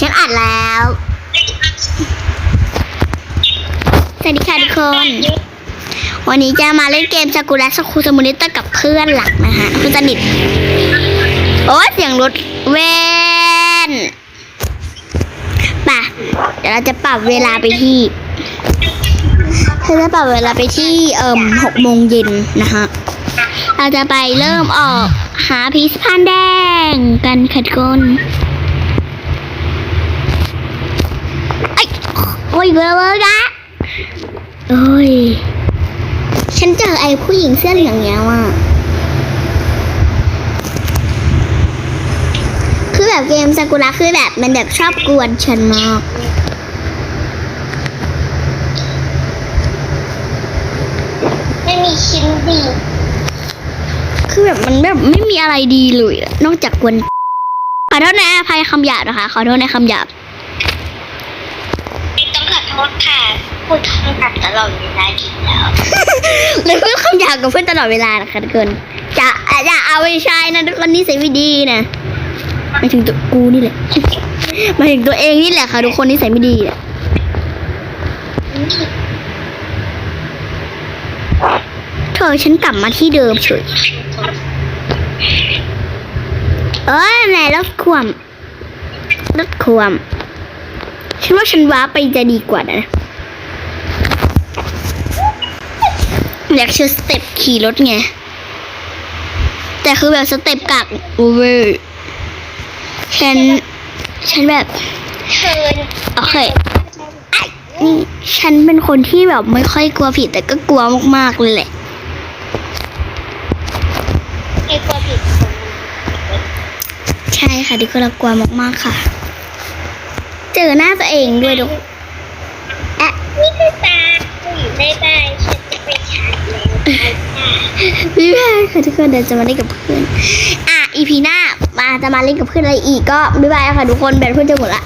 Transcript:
ฉันอัดแล้ว สวัสดีค่ะทุกคน วันนี้จะมาเล่นเกมซากุระสคูสมุนิตกับเพื่อนหลักนะคะเพื่อนสนิท โอ้เสียงรถเวนป่ะ เดี๋ยวเราจะปรับเวลาไปที่เราจะปรับเวลาไปที่เอ่มหกโมงเย็นนะคะเราจะไปเริ่มออกหาพิษพันแดงกันค่ะทุกคนไอ้ยโอ้ยเบอร์เบอร์กะโอ้ย ฉันเจอไอ้ผู้หญิงเสื้อเหลืองเนี้ยว่ะ คือแบบเกมซากุระคือแบบมันแบบชอบกวนฉันมากไม่มีชิ้นดี คือแบบมันแบบไม่มีอะไรดีเลย นอกจากกวนขอโทษนะอภัยคำหยาบนะคะ ขอโทษในคำหยาบ โทษค่ะ พูดคำตัดตลอดเวลาดีแล้วเลยพูดคำหยาบกับเพื่อนตลอดเวลานะคะทุกคนจะจะเอาไปใช้นะทุกคนนี่ใส่ไม่ดีนะมาถึงตัวกูนี่แหละมาถึงตัวเองนี่แหละค่ะทุกคนนี่ใส่ไม่ดีอะเธอฉันกลับมาที่เดิมเฉยเอ้ยไหนรถขวมรถขวม ฉันว่าฉันว้าร์ปไปจะดีกว่านะ อยากโชว์สเต็ปขี่รถไง แต่คือแบบสเต็ปกากเวอร์ฉัน ฉันแบบเชิญโอเคไอ้นี่ฉันเป็นคนที่แบบไม่ค่อยกลัวผิดแต่ก็กลัวมากๆเลยแหละให้กลัวผิดคนใช่ค่ะที่ก็เรากลัวมากๆค่ะเจอหน้าตัวเองด้วยทุกแอะนี่คือตาผู้หญิงในบ้านฉันจะไปฉายแล้วค่ะบ๊ายบายค่ะทุกคนเดี๋ยวจะมาเล่นกับเพื่อน อะอีพีหน้ามาจะมาเล่นกับเพื่อนอะไรอีกก็บ๊ายบายค่ะทุกคนแบตเพื่อนจะหมดละ